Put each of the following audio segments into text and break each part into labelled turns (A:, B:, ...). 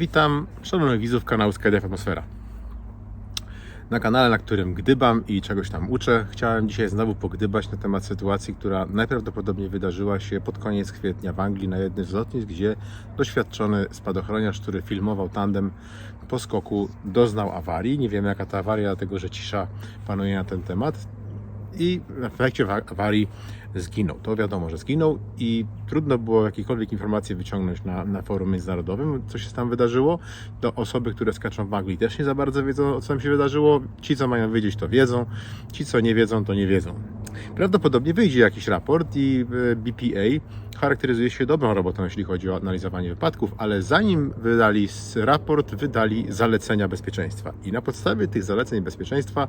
A: Witam szanownych widzów kanału Skydive Atmosfera. Na kanale, na którym gdybam i czegoś tam uczę, chciałem dzisiaj znowu pogdybać na temat sytuacji, która najprawdopodobniej wydarzyła się pod koniec kwietnia w Anglii na jednym z lotnisk, gdzie doświadczony spadochroniarz, który filmował tandem po skoku, doznał awarii. Nie wiemy jaka to awaria, dlatego że cisza panuje na ten temat. I w efekcie wa- awarii zginął. To wiadomo, że zginął i trudno było jakiekolwiek informacje wyciągnąć na, na forum międzynarodowym, co się tam wydarzyło. To osoby, które skaczą w Anglii też nie za bardzo wiedzą, co tam się wydarzyło. Ci, co mają wiedzieć, to wiedzą. Ci, co nie wiedzą, to nie wiedzą. Prawdopodobnie wyjdzie jakiś raport i e, BPA charakteryzuje się dobrą robotą, jeśli chodzi o analizowanie wypadków, ale zanim wydali raport, wydali zalecenia bezpieczeństwa. I na podstawie tych zaleceń bezpieczeństwa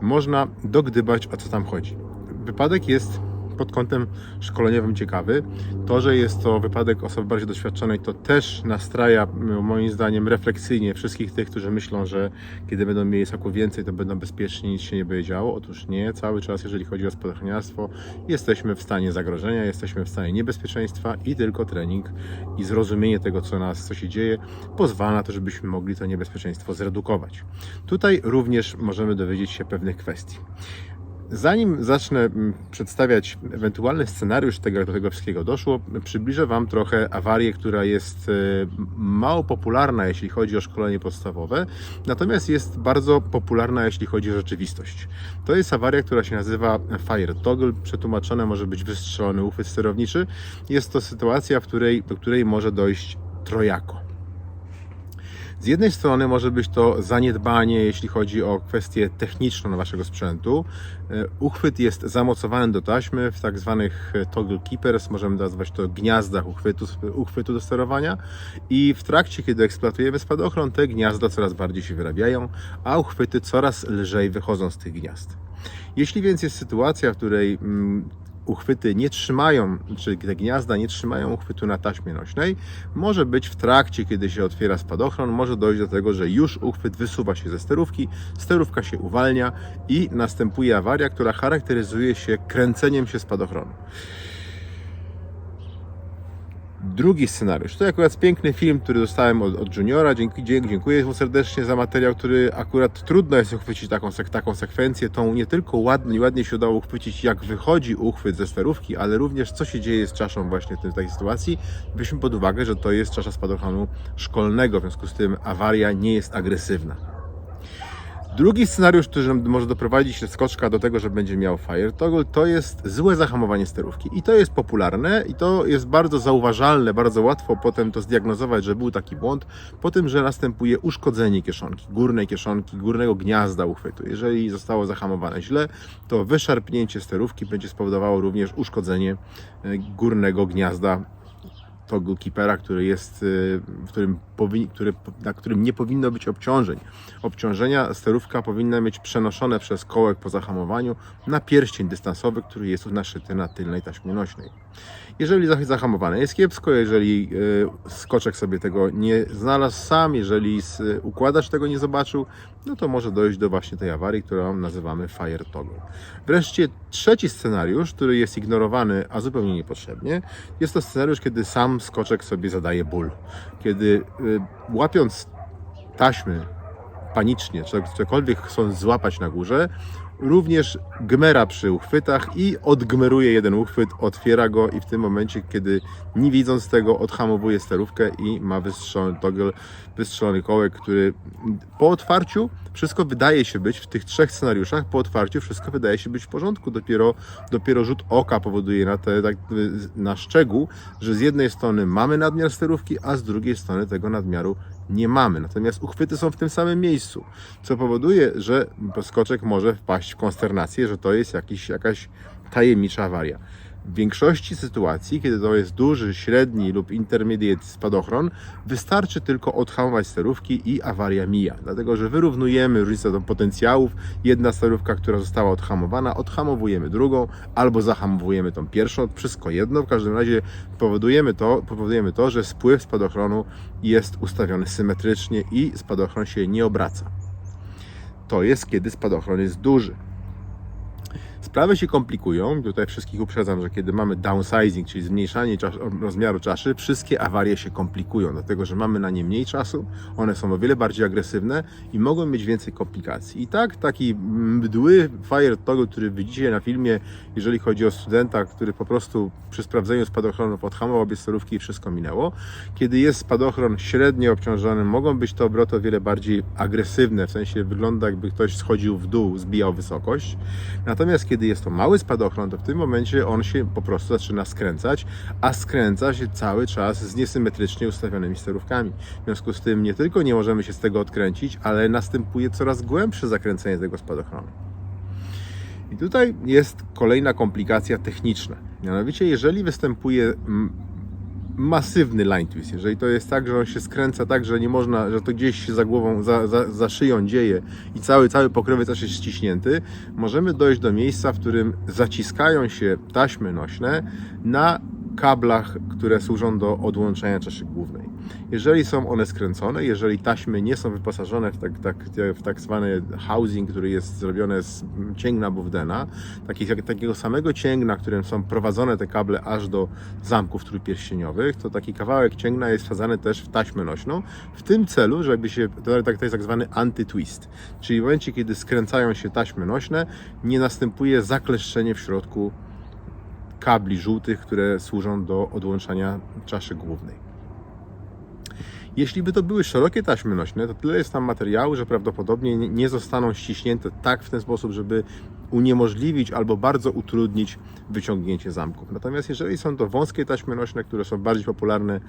A: można dogdybać, o co tam chodzi. Wypadek jest pod kątem szkoleniowym ciekawy. To, że jest to wypadek osoby bardziej doświadczonej, to też nastraja moim zdaniem refleksyjnie wszystkich tych, którzy myślą, że kiedy będą mieli soku więcej, to będą bezpieczni, nic się nie będzie działo. Otóż nie, cały czas, jeżeli chodzi o spadochroniarstwo, jesteśmy w stanie zagrożenia, jesteśmy w stanie niebezpieczeństwa i tylko trening i zrozumienie tego, co nas, co się dzieje, pozwala na to, żebyśmy mogli to niebezpieczeństwo zredukować. Tutaj również możemy dowiedzieć się pewnych kwestii. Zanim zacznę mm, przedstawiać ewentualny scenariusz tego, jak do tego wszystkiego doszło, przybliżę Wam trochę awarię, która jest e, mało popularna, jeśli chodzi o szkolenie podstawowe, natomiast jest bardzo popularna, jeśli chodzi o rzeczywistość. To jest awaria, która się nazywa Fire Toggle, przetłumaczone może być wystrzelony uchwyt sterowniczy. Jest to sytuacja, w której, do której może dojść trojako. Z jednej strony może być to zaniedbanie, jeśli chodzi o kwestię techniczną waszego sprzętu. E, Uchwyt jest zamocowany do taśmy w tak zwanych e, toggle keepers, możemy nazwać to gniazdach uchwytu, uchwytu do sterowania i w trakcie, kiedy eksploatujemy spadochron, te gniazda coraz bardziej się wyrabiają, a uchwyty coraz lżej wychodzą z tych gniazd. Jeśli więc jest sytuacja, w której mm, uchwyty nie trzymają, czy te gniazda nie trzymają uchwytu na taśmie nośnej, może być w trakcie, kiedy się otwiera spadochron, może dojść do tego, że już uchwyt wysuwa się ze sterówki, sterówka się uwalnia i następuje awaria, która charakteryzuje się kręceniem się spadochronu. Drugi scenariusz. To akurat piękny film, który dostałem od, od Juniora. Dzięki, dziękuję mu serdecznie za materiał, który akurat trudno jest uchwycić taką, taką sekwencję. Tą nie tylko ładnie, ładnie się udało uchwycić, jak wychodzi uchwyt ze sterówki, ale również co się dzieje z czaszą właśnie w tej- takiej sytuacji. Weźmy pod uwagę, że to jest czasza spadochronu szkolnego, w związku z tym awaria nie jest agresywna. Drugi scenariusz, który może doprowadzić skoczka do tego, że będzie miał fire toggle, to jest złe zahamowanie sterówki. I to jest popularne i to jest bardzo zauważalne, bardzo łatwo potem to zdiagnozować, że był taki błąd, po tym, że następuje uszkodzenie kieszonki, górnej kieszonki, górnego gniazda uchwytu. Jeżeli zostało zahamowane źle, to wyszarpnięcie sterówki będzie spowodowało również uszkodzenie e, górnego gniazda toggle keepera, który jest, y, w którym który, na którym nie powinno być obciążeń. Obciążenia sterówka powinna mieć przenoszone przez kołek po zahamowaniu na pierścień dystansowy, który jest naszyty na tylnej taśmie nośnej. Jeżeli zahamowane jest kiepsko, jeżeli y, skoczek sobie tego nie znalazł sam, jeżeli układacz tego nie zobaczył, no to może dojść do właśnie tej awarii, którą nazywamy fire toggle. Wreszcie trzeci scenariusz, który jest ignorowany, a zupełnie niepotrzebnie, jest to scenariusz, kiedy sam skoczek sobie zadaje ból. Kiedy y, łapiąc taśmy panicznie, czy cokolwiek chcąc złapać na górze, również gmera przy uchwytach i odgmeruje jeden uchwyt, otwiera go i w tym momencie, kiedy nie widząc tego, odhamowuje sterówkę i ma wystrzelony toggle, wystrzelony kołek, który po otwarciu wszystko wydaje się być w tych trzech scenariuszach, po otwarciu wszystko wydaje się być w porządku. Dopiero, dopiero rzut oka powoduje na, te, tak, na szczegół, że z jednej strony mamy nadmiar sterówki, a z drugiej strony tego nadmiaru nie mamy. Natomiast uchwyty są w tym samym miejscu, co powoduje, że skoczek może wpaść w konsternację, że to jest jakiś, jakaś tajemnicza awaria. W większości sytuacji, kiedy to jest duży, średni lub intermediate spadochron, wystarczy tylko odhamować sterówki i awaria mija. Dlatego, że wyrównujemy różnicę potencjałów. Jedna sterówka, która została odhamowana, odhamowujemy drugą, albo zahamowujemy tą pierwszą. Wszystko jedno. W każdym razie powodujemy to, powodujemy to że spływ spadochronu jest ustawiony symetrycznie i spadochron się nie obraca. To jest, kiedy spadochron jest duży. Sprawy się komplikują. Tutaj wszystkich uprzedzam, że kiedy mamy downsizing, czyli zmniejszanie czas, rozmiaru czaszy, wszystkie awarie się komplikują, dlatego że mamy na nie mniej czasu, one są o wiele bardziej agresywne i mogą mieć więcej komplikacji. I tak taki mdły fire toggle, który widzicie na filmie, jeżeli chodzi o studenta, który po prostu przy sprawdzeniu spadochronów odhamował obie sterówki i wszystko minęło. Kiedy jest spadochron średnio obciążony, mogą być to obroty o wiele bardziej agresywne, w sensie wygląda jakby ktoś schodził w dół, zbijał wysokość. Natomiast kiedy jest to mały spadochron, to w tym momencie on się po prostu zaczyna skręcać, a skręca się cały czas z niesymetrycznie ustawionymi sterówkami. W związku z tym nie tylko nie możemy się z tego odkręcić, ale następuje coraz głębsze zakręcenie tego spadochronu. I tutaj jest kolejna komplikacja techniczna. Mianowicie, jeżeli występuje mm, masywny line twist, jeżeli to jest tak, że on się skręca tak, że nie można, że to gdzieś się za głową, za, za, za szyją dzieje i cały, cały pokrowiec aż jest ściśnięty, możemy dojść do miejsca, w którym zaciskają się taśmy nośne na kablach, które służą do odłączania czaszy głównej. Jeżeli są one skręcone, jeżeli taśmy nie są wyposażone w tak, tak, w tak zwany housing, który jest zrobione z cięgna Bowdena, takich, takiego samego cięgna, którym są prowadzone te kable aż do zamków trójpierścieniowych, to taki kawałek cięgna jest wsadzany też w taśmę nośną, w tym celu, żeby się, to, tak- to jest tak zwany anty-twist, czyli w momencie, kiedy skręcają się taśmy nośne, nie następuje zakleszczenie w środku kabli żółtych, które służą do odłączania czaszy głównej. Jeśli by to były szerokie taśmy nośne, to tyle jest tam materiału, że prawdopodobnie nie- zostaną ściśnięte tak w ten sposób, żeby uniemożliwić albo bardzo utrudnić wyciągnięcie zamków. Natomiast jeżeli są to wąskie taśmy nośne, które są bardziej popularne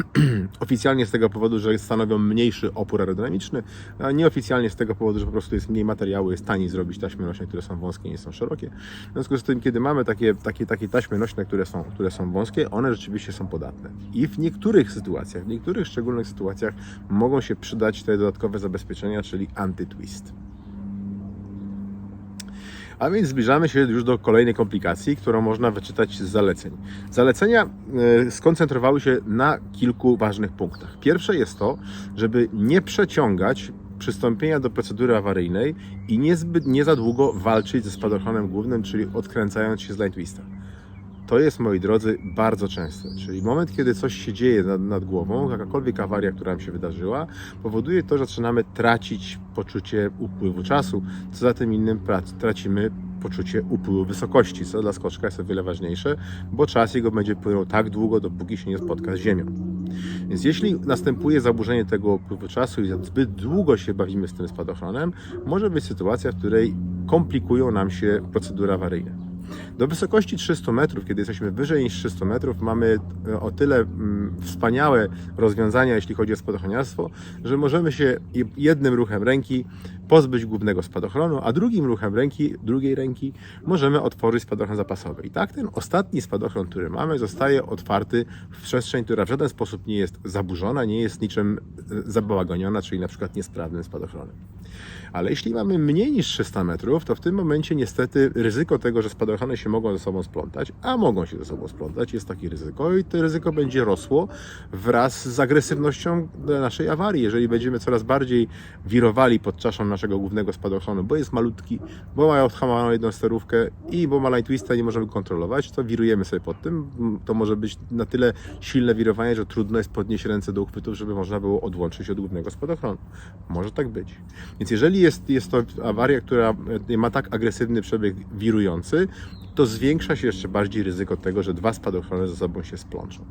A: oficjalnie z tego powodu, że stanowią mniejszy opór aerodynamiczny, a nieoficjalnie z tego powodu, że po prostu jest mniej materiału, jest taniej zrobić taśmy nośne, które są wąskie, nie są szerokie. W związku z tym, kiedy mamy takie, takie, takie taśmy nośne, które są, które są wąskie, one rzeczywiście są podatne. I w niektórych sytuacjach, w niektórych szczególnych sytuacjach mogą się przydać te dodatkowe zabezpieczenia, czyli anty-twist. A więc zbliżamy się już do kolejnej komplikacji, którą można wyczytać z zaleceń. Zalecenia e, skoncentrowały się na kilku ważnych punktach. Pierwsze jest to, żeby nie przeciągać przystąpienia do procedury awaryjnej i niezbyt nie za długo walczyć ze spadochronem głównym, czyli odkręcając się z line twista. To jest, moi drodzy, bardzo częste. Czyli moment, kiedy coś się dzieje nad, nad głową, jakakolwiek awaria, która nam się wydarzyła, powoduje to, że zaczynamy tracić poczucie upływu czasu. Co za tym innym tracimy poczucie upływu wysokości, co dla skoczka jest o wiele ważniejsze, bo czas jego będzie płynął tak długo, dopóki się nie spotka z ziemią. Więc jeśli następuje zaburzenie tego upływu czasu i zbyt długo się bawimy z tym spadochronem, może być sytuacja, w której komplikują nam się procedury awaryjne. Do wysokości 300 metrów, kiedy jesteśmy wyżej niż 300 metrów, mamy e, o tyle mm, wspaniałe rozwiązania, jeśli chodzi o spadochroniarstwo, że możemy się je- jednym ruchem ręki pozbyć głównego spadochronu, a drugim ruchem ręki, drugiej ręki możemy otworzyć spadochron zapasowy. I tak ten ostatni spadochron, który mamy, zostaje otwarty w przestrzeń, która w żaden sposób nie jest zaburzona, nie jest niczym e, zabałagoniona, czyli na przykład niesprawnym spadochronem. Ale jeśli mamy mniej niż 300 metrów, to w tym momencie niestety ryzyko tego, że spadochrony się mogą ze sobą splątać, a mogą się ze sobą splątać, jest takie ryzyko i to ryzyko będzie rosło wraz z agresywnością naszej awarii. Jeżeli będziemy coraz bardziej wirowali pod czaszą naszego głównego spadochronu, bo jest malutki, bo ma odhamowaną jedną sterówkę i bo ma line twista nie możemy kontrolować, to wirujemy sobie pod tym. To może być na tyle silne wirowanie, że trudno jest podnieść ręce do uchwytów, żeby można było odłączyć od głównego spadochronu. Może tak być. Więc jeżeli jest, jest to awaria, która ma tak agresywny przebieg wirujący, to zwiększa się jeszcze bardziej ryzyko tego, że dwa spadochrony ze sobą się splączą.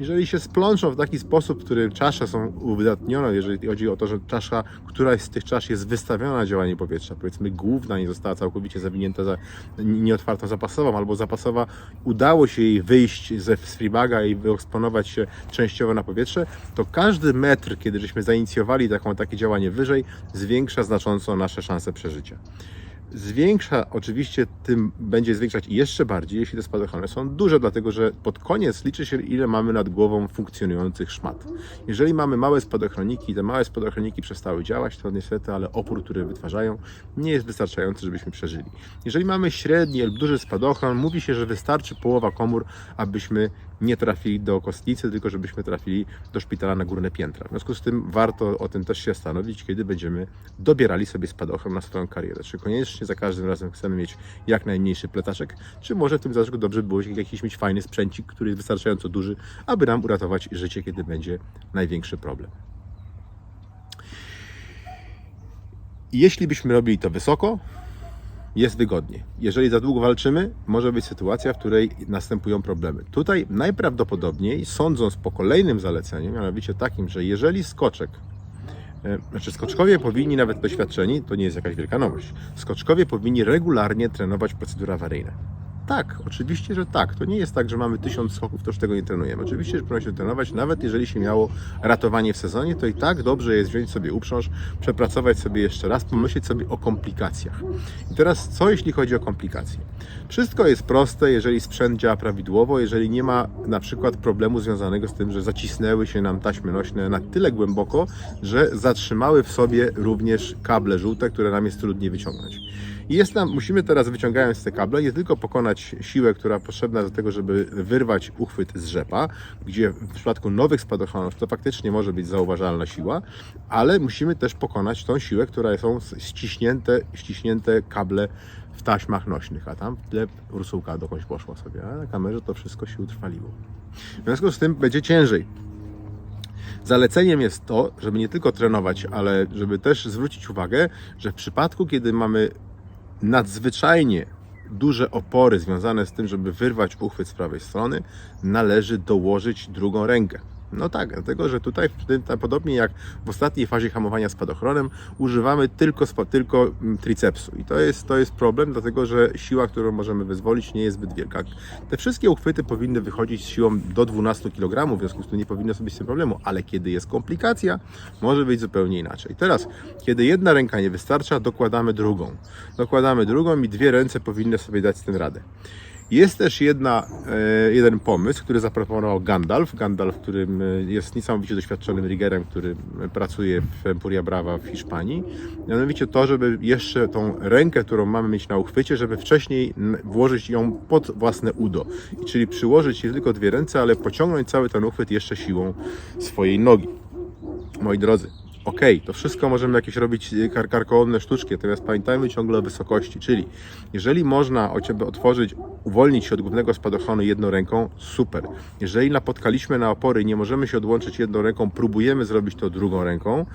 A: Jeżeli się splączą w taki sposób, w którym czasze są uwydatnione, jeżeli chodzi o to, że czasza, któraś z tych czasz jest wystawiona na działanie powietrza, powiedzmy główna nie została całkowicie zawinięta za nieotwartą zapasową, albo zapasowa udało się jej wyjść ze freebaga i wyeksponować się częściowo na powietrze, to każdy metr, kiedy żeśmy zainicjowali taką, takie działanie wyżej, zwiększa znacząco nasze szanse przeżycia. Zwiększa, oczywiście tym będzie zwiększać jeszcze bardziej, jeśli te spadochrony są duże, dlatego że pod koniec liczy się, ile mamy nad głową funkcjonujących szmat. Jeżeli mamy małe spadochroniki i te małe spadochroniki przestały działać, to niestety, ale opór, który wytwarzają, nie jest wystarczający, żebyśmy przeżyli. Jeżeli mamy średni lub duży spadochron, mówi się, że wystarczy połowa komór, abyśmy nie trafili do kostnicy, tylko żebyśmy trafili do szpitala na górne piętra. W związku z tym warto o tym też się zastanowić, kiedy będziemy dobierali sobie spadochron na swoją karierę. Czy koniecznie za każdym razem chcemy mieć jak najmniejszy pletaczek, czy może w tym zależku dobrze było jakiś mieć fajny sprzęcik, który jest wystarczająco duży, aby nam uratować życie, kiedy będzie największy problem. Jeśli byśmy robili to wysoko, jest wygodnie. Jeżeli za długo walczymy, może być sytuacja, w której następują problemy. Tutaj najprawdopodobniej, sądząc po kolejnym zaleceniu, mianowicie takim, że jeżeli skoczek, e, znaczy skoczkowie powinni nawet doświadczeni, to nie jest jakaś wielka nowość, skoczkowie powinni regularnie trenować procedury awaryjne. Tak, oczywiście, że tak. To nie jest tak, że mamy tysiąc skoków, to już tego nie trenujemy. Oczywiście, że powinno się trenować, nawet jeżeli się miało ratowanie w sezonie, to i tak dobrze jest wziąć sobie uprząż, przepracować sobie jeszcze raz, pomyśleć sobie o komplikacjach. I teraz, co jeśli chodzi o komplikacje? Wszystko jest proste, jeżeli sprzęt działa prawidłowo, jeżeli nie ma na przykład problemu związanego z tym, że zacisnęły się nam taśmy nośne na tyle głęboko, że zatrzymały w sobie również kable żółte, które nam jest trudniej wyciągnąć. I jest nam, musimy teraz wyciągając te kable, nie tylko pokonać siłę, która potrzebna do tego, żeby wyrwać uchwyt z rzepa, gdzie w przypadku nowych spadochronów to faktycznie może być zauważalna siła, ale musimy też pokonać tą siłę, która są ściśnięte, ściśnięte kable w taśmach nośnych, a tam w tle ursułka dokądś poszła sobie, a na kamerze to wszystko się utrwaliło. W związku z tym będzie ciężej. Zaleceniem jest to, żeby nie tylko trenować, ale żeby też zwrócić uwagę, że w przypadku, kiedy mamy nadzwyczajnie duże opory związane z tym, żeby wyrwać uchwyt z prawej strony, należy dołożyć drugą rękę. No tak, dlatego że tutaj, podobnie jak w ostatniej fazie hamowania spadochronem, używamy tylko, tylko mm, tricepsu. I to jest, to jest problem, dlatego że siła, którą możemy wyzwolić, nie jest zbyt wielka. Te wszystkie uchwyty powinny wychodzić z siłą do 12 kg, w związku z tym nie powinno sobie z tym problemu, ale kiedy jest komplikacja, może być zupełnie inaczej. Teraz, kiedy jedna ręka nie wystarcza, dokładamy drugą. Dokładamy drugą i dwie ręce powinny sobie dać z tym radę. Jest też jedna, e, jeden pomysł, który zaproponował Gandalf. Gandalf, którym e, jest niesamowicie doświadczonym riggerem, który pracuje w Empuria Brava w Hiszpanii. Mianowicie to, żeby jeszcze tą rękę, którą mamy mieć na uchwycie, żeby wcześniej włożyć ją pod własne udo. Czyli przyłożyć nie tylko dwie ręce, ale pociągnąć cały ten uchwyt jeszcze siłą swojej nogi. Moi drodzy, okej, to wszystko możemy jakieś robić y, kar karkołomne sztuczki, natomiast pamiętajmy ciągle o wysokości, czyli jeżeli można o Ciebie otworzyć, uwolnić się od głównego spadochronu jedną ręką, super. Jeżeli napotkaliśmy na opory i nie możemy się odłączyć jedną ręką, próbujemy zrobić to drugą ręką,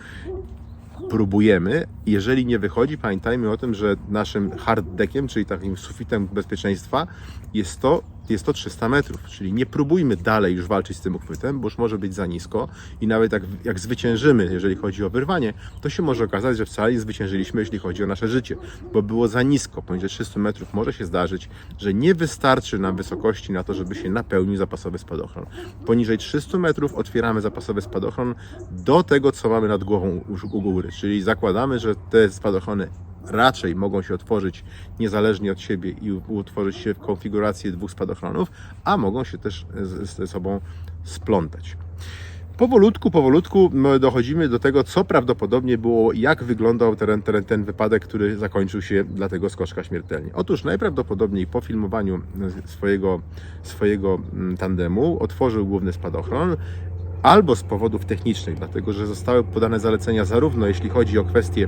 A: próbujemy. Jeżeli nie wychodzi, pamiętajmy o tym, że naszym hard deckiem, czyli takim sufitem bezpieczeństwa, jest to, jest to 300 metrów. Czyli nie próbujmy dalej już walczyć z tym uchwytem, bo już może być za nisko i nawet jak, jak zwyciężymy, jeżeli chodzi o wyrwanie, to się może okazać, że wcale nie zwyciężyliśmy, jeśli chodzi o nasze życie, bo było za nisko. Poniżej 300 metrów może się zdarzyć, że nie wystarczy nam wysokości na to, żeby się napełnił zapasowy spadochron. Poniżej 300 metrów otwieramy zapasowy spadochron do tego, co mamy nad głową u- u góry, czyli zakładamy, że te spadochrony raczej mogą się otworzyć niezależnie od siebie i utworzyć się w konfiguracji dwóch spadochronów, a mogą się też ze sobą splątać. Powolutku, powolutku dochodzimy do tego, co prawdopodobnie było, jak wyglądał ten, ten, ten wypadek, który zakończył się dla tego skoczka śmiertelnie. Otóż najprawdopodobniej po filmowaniu swojego, swojego mm, tandemu otworzył główny spadochron, albo z powodów technicznych, dlatego że zostały podane zalecenia zarówno jeśli chodzi o kwestie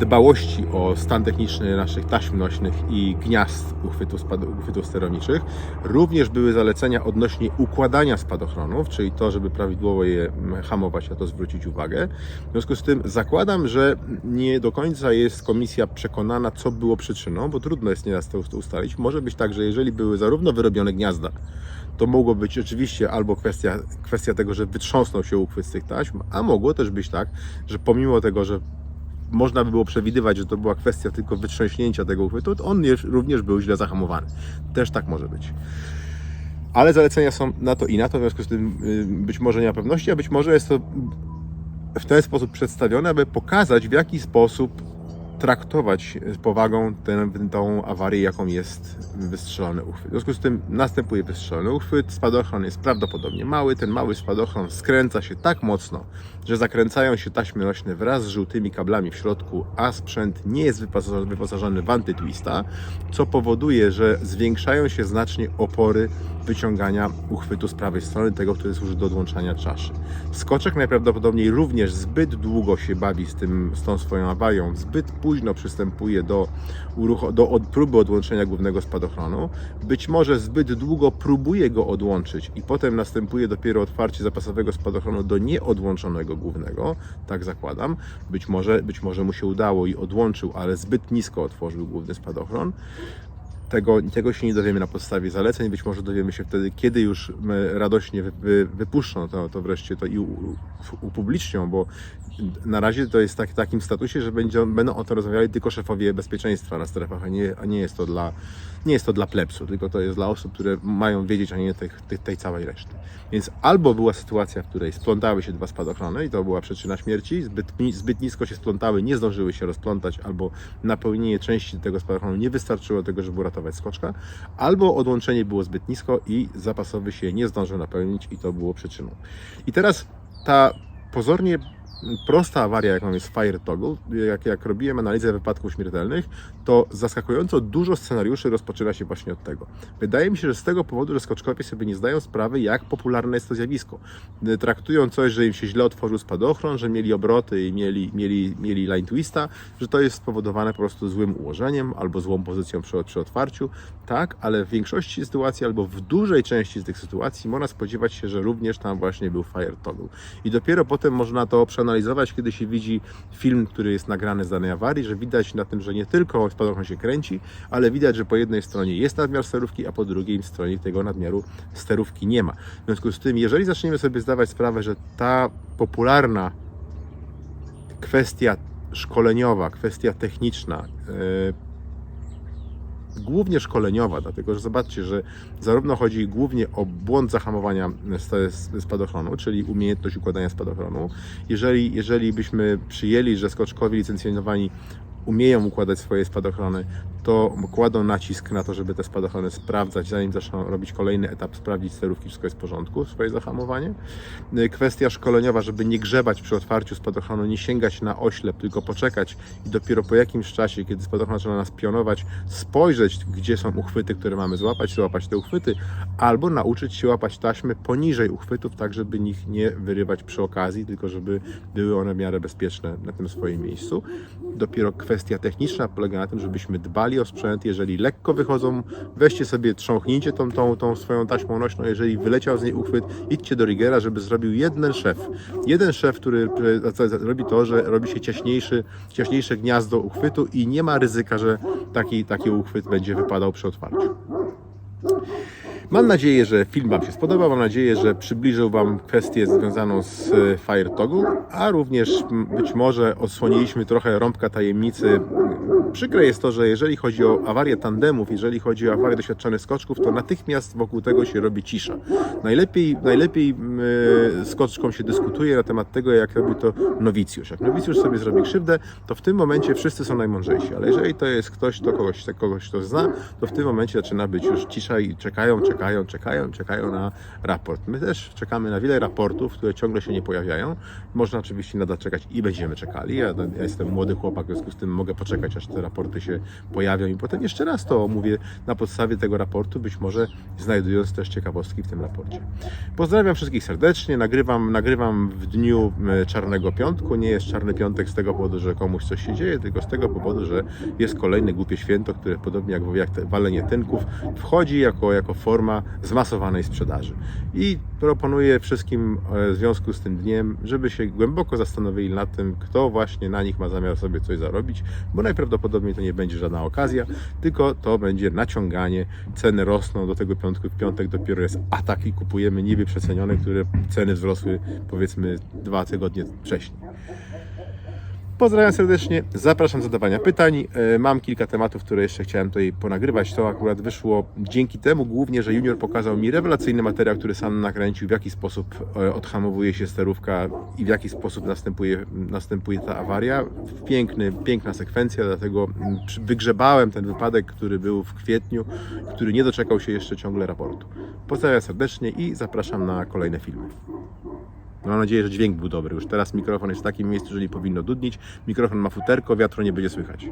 A: dbałości o stan techniczny naszych taśm nośnych i gniazd uchwytów, uchwytów sterowniczych. Również były zalecenia odnośnie układania spadochronów, czyli to, żeby prawidłowo je mm, hamować, na to zwrócić uwagę. W związku z tym zakładam, że nie do końca jest komisja przekonana, co było przyczyną, bo trudno jest nieraz to ust- ustalić. Może być tak, że jeżeli były zarówno wyrobione gniazda, to mogło być oczywiście albo kwestia, kwestia tego, że wytrząsnął się uchwyt z tych taśm, a mogło też być tak, że pomimo tego, że można by było przewidywać, że to była kwestia tylko wytrząśnięcia tego uchwytu, to on również był źle zahamowany. Też tak może być. Ale zalecenia są na to i na to, w związku z tym y, być może nie ma pewności, a być może jest to w ten sposób przedstawione, aby pokazać w jaki sposób traktować z powagą tę, tą awarię, jaką jest wystrzelony uchwyt. W związku z tym następuje wystrzelony uchwyt, spadochron jest prawdopodobnie mały, ten mały spadochron skręca się tak mocno, że zakręcają się taśmy nośne wraz z żółtymi kablami w środku, a sprzęt nie jest wyposażony, w antytwista, co powoduje, że zwiększają się znacznie opory wyciągania uchwytu z prawej strony, tego, który służy do odłączania czaszy. Skoczek najprawdopodobniej również zbyt długo się bawi z, tym, z tą swoją awarią, zbyt późno przystępuje do, do od, próby odłączenia głównego spadochronu, być może zbyt długo próbuje go odłączyć i potem następuje dopiero otwarcie zapasowego spadochronu do nieodłączonego głównego, tak zakładam. Być może, być może mu się udało i odłączył, ale zbyt nisko otworzył główny spadochron. Tego, tego się nie dowiemy na podstawie zaleceń, być może dowiemy się wtedy, kiedy już m, radośnie wy, wy, wypuszczą to, to wreszcie to i upublicznią, bo na razie to jest tak, w takim statusie, że będzie, będą o to rozmawiali tylko szefowie bezpieczeństwa na strefach, a nie, a nie, jest, to dla, nie jest to dla plebsu, tylko to jest dla osób, które mają wiedzieć, a nie tych, tych, tej całej reszty. Więc albo była sytuacja, w której splątały się dwa spadochrony i to była przyczyna śmierci, zbyt, zbyt nisko się splątały, nie zdążyły się rozplątać, albo napełnienie części tego spadochronu nie wystarczyło tego, żeby uratować skoczka, albo odłączenie było zbyt nisko i zapasowy się nie zdążył napełnić i to było przyczyną. I teraz ta pozornie prosta awaria, jaką jest Fire Toggle, jak, jak robiłem analizę wypadków śmiertelnych, to zaskakująco dużo scenariuszy rozpoczyna się właśnie od tego. Wydaje mi się, że z tego powodu, że skoczkowie sobie nie zdają sprawy, jak popularne jest to zjawisko. Traktują coś, że im się źle otworzył spadochron, że mieli obroty i mieli, mieli, mieli line twista, że to jest spowodowane po prostu złym ułożeniem albo złą pozycją przy, przy otwarciu. Tak, ale w większości sytuacji albo w dużej części z tych sytuacji można spodziewać się, że również tam właśnie był Fire Toggle. I dopiero potem można to przeanalizować, kiedy się widzi film, który jest nagrany z danej awarii, że widać na tym, że nie tylko spadochron się kręci, ale widać, że po jednej stronie jest nadmiar sterówki, a po drugiej stronie tego nadmiaru sterówki nie ma. W związku z tym, jeżeli zaczniemy sobie zdawać sprawę, że ta popularna kwestia szkoleniowa, kwestia techniczna, yy, głównie szkoleniowa, dlatego że zobaczcie, że zarówno chodzi głównie o błąd zahamowania spadochronu, czyli umiejętność układania spadochronu. Jeżeli, jeżeli byśmy przyjęli, że skoczkowi licencjonowani umieją układać swoje spadochrony, to kładą nacisk na to, żeby te spadochrony sprawdzać, zanim zaczną robić kolejny etap, sprawdzić sterówki, wszystko jest w porządku, swoje zahamowanie. Y, Kwestia szkoleniowa, żeby nie grzebać przy otwarciu spadochronu, nie sięgać na oślep, tylko poczekać i dopiero po jakimś czasie, kiedy spadochron zaczyna nas pionować, spojrzeć, gdzie są uchwyty, które mamy złapać, złapać te uchwyty, albo nauczyć się łapać taśmy poniżej uchwytów, tak żeby ich nie wyrywać przy okazji, tylko żeby były one w miarę bezpieczne na tym swoim miejscu. Dopiero kwestia techniczna polega na tym, żebyśmy dbali o sprzęt, jeżeli lekko wychodzą, weźcie sobie, trząchnijcie tą, tą, tą swoją taśmą nośną, jeżeli wyleciał z niej uchwyt, idźcie do rigera, żeby zrobił jeden szef. Jeden szef, który robi to, że robi się ciaśniejszy, ciaśniejsze gniazdo uchwytu i nie ma ryzyka, że taki, taki uchwyt będzie wypadał przy otwarciu. Mam nadzieję, że film Wam się spodobał. Mam nadzieję, że przybliżył Wam kwestię związaną z e, Fire Toggle, a również być może odsłoniliśmy trochę rąbka tajemnicy. Przykre jest to, że jeżeli chodzi o awarię tandemów, jeżeli chodzi o awarię doświadczonych skoczków, to natychmiast wokół tego się robi cisza. Najlepiej, najlepiej e, skoczkom się dyskutuje na temat tego, jak robi to nowicjusz. Jak nowicjusz sobie zrobi krzywdę, to w tym momencie wszyscy są najmądrzejsi, ale jeżeli to jest ktoś, to kogoś, kogoś kto zna, to w tym momencie zaczyna być już cisza i czekają, czekają, czekają, czekają na raport. My też czekamy na wiele raportów, które ciągle się nie pojawiają. Można oczywiście nadal czekać i będziemy czekali. Ja, ja jestem młody chłopak, w związku z tym mogę poczekać, aż te raporty się pojawią i potem jeszcze raz to omówię na podstawie tego raportu, być może znajdując też ciekawostki w tym raporcie. Pozdrawiam wszystkich serdecznie. Nagrywam, nagrywam w dniu e, Czarnego Piątku. Nie jest Czarny Piątek z tego powodu, że komuś coś się dzieje, tylko z tego powodu, że jest kolejne głupie święto, które podobnie jak, jak walenie tynków wchodzi jako, jako forma zmasowanej sprzedaży. I proponuję wszystkim e, w związku z tym dniem, żeby się głęboko zastanowili nad tym, kto właśnie na nich ma zamiar sobie coś zarobić, bo najprawdopodobniej to nie będzie żadna okazja, tylko to będzie naciąganie, ceny rosną do tego piątku, w piątek dopiero jest atak i kupujemy niby przecenione, które ceny wzrosły powiedzmy dwa tygodnie wcześniej. Pozdrawiam serdecznie, zapraszam do zadawania pytań. E, Mam kilka tematów, które jeszcze chciałem tutaj ponagrywać. To akurat wyszło dzięki temu głównie, że Junior pokazał mi rewelacyjny materiał, który sam nakręcił, w jaki sposób e, odhamowuje się sterówka i w jaki sposób następuje, następuje ta awaria. Piękny, piękna sekwencja, dlatego mm, wygrzebałem ten wypadek, który był w kwietniu, który nie doczekał się jeszcze ciągle raportu. Pozdrawiam serdecznie i zapraszam na kolejne filmy. Mam nadzieję, że dźwięk był dobry. Już teraz mikrofon jest w takim miejscu, że nie powinno dudnić. Mikrofon ma futerko, wiatru nie będzie słychać.